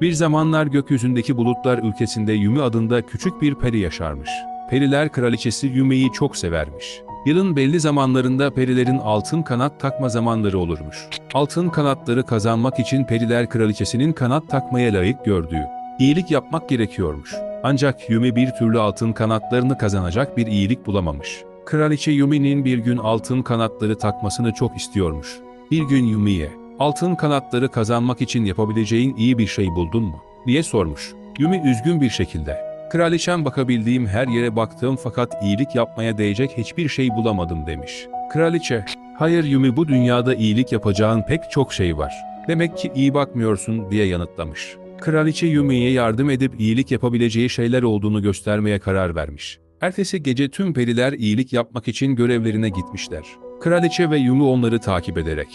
Bir zamanlar gökyüzündeki bulutlar ülkesinde Yumi adında küçük bir peri yaşarmış. Periler kraliçesi Yumi'yi çok severmiş. Yılın belli zamanlarında perilerin altın kanat takma zamanları olurmuş. Altın kanatları kazanmak için periler kraliçesinin kanat takmaya layık gördüğü, iyilik yapmak gerekiyormuş. Ancak Yumi bir türlü altın kanatlarını kazanacak bir iyilik bulamamış. Kraliçe Yumi'nin bir gün altın kanatları takmasını çok istiyormuş. Bir gün Yumi'ye, altın kanatları kazanmak için yapabileceğin iyi bir şey buldun mu? diye sormuş. Yumi üzgün bir şekilde, Kraliçem bakabildiğim her yere baktım fakat iyilik yapmaya değecek hiçbir şey bulamadım demiş. Kraliçe, hayır Yumi bu dünyada iyilik yapacağın pek çok şey var. Demek ki iyi bakmıyorsun diye yanıtlamış. Kraliçe Yumi'ye yardım edip iyilik yapabileceği şeyler olduğunu göstermeye karar vermiş. Ertesi gece tüm periler iyilik yapmak için görevlerine gitmişler. Kraliçe ve Yumi onları takip ederek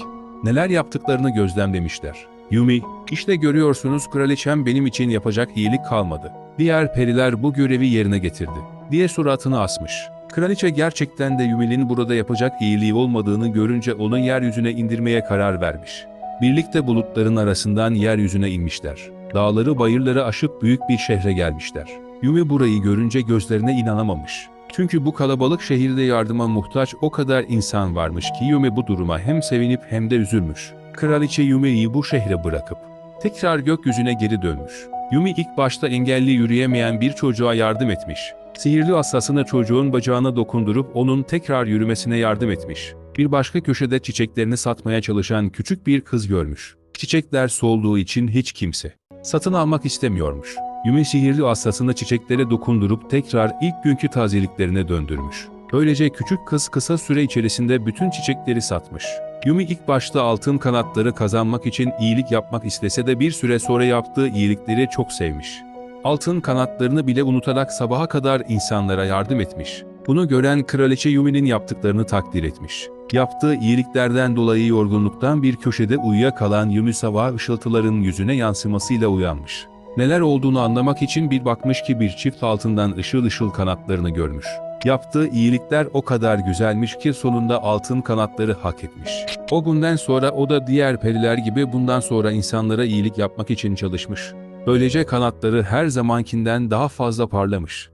neler yaptıklarını gözlemlemişler. Yumi, işte görüyorsunuz kraliçem benim için yapacak iyilik kalmadı. Diğer periler bu görevi yerine getirdi, diye suratını asmış. Kraliçe gerçekten de Yumi'nin burada yapacak iyiliği olmadığını görünce onu yeryüzüne indirmeye karar vermiş. Birlikte bulutların arasından yeryüzüne inmişler. Dağları bayırları aşıp büyük bir şehre gelmişler. Yumi burayı görünce gözlerine inanamamış. Çünkü bu kalabalık şehirde yardıma muhtaç o kadar insan varmış ki Yumi bu duruma hem sevinip hem de üzülmüş. Kraliçe Yumi'yi bu şehre bırakıp tekrar gökyüzüne geri dönmüş. Yumi ilk başta engelli yürüyemeyen bir çocuğa yardım etmiş. Sihirli asasına çocuğun bacağına dokundurup onun tekrar yürümesine yardım etmiş. Bir başka köşede çiçeklerini satmaya çalışan küçük bir kız görmüş. Çiçekler solduğu için hiç kimse satın almak istemiyormuş. Yumi sihirli asasını çiçeklere dokundurup tekrar ilk günkü tazeliklerine döndürmüş. Böylece küçük kız kısa süre içerisinde bütün çiçekleri satmış. Yumi ilk başta altın kanatları kazanmak için iyilik yapmak istese de bir süre sonra yaptığı iyilikleri çok sevmiş. Altın kanatlarını bile unutarak sabaha kadar insanlara yardım etmiş. Bunu gören kraliçe Yumi'nin yaptıklarını takdir etmiş. Yaptığı iyiliklerden dolayı yorgunluktan bir köşede uyuyakalan Yumi sabah ışıltıların yüzüne yansımasıyla uyanmış. Neler olduğunu anlamak için bir bakmış ki bir çift altından ışıl ışıl kanatlarını görmüş. Yaptığı iyilikler o kadar güzelmiş ki sonunda altın kanatları hak etmiş. O günden sonra o da diğer periler gibi bundan sonra insanlara iyilik yapmak için çalışmış. Böylece kanatları her zamankinden daha fazla parlamış.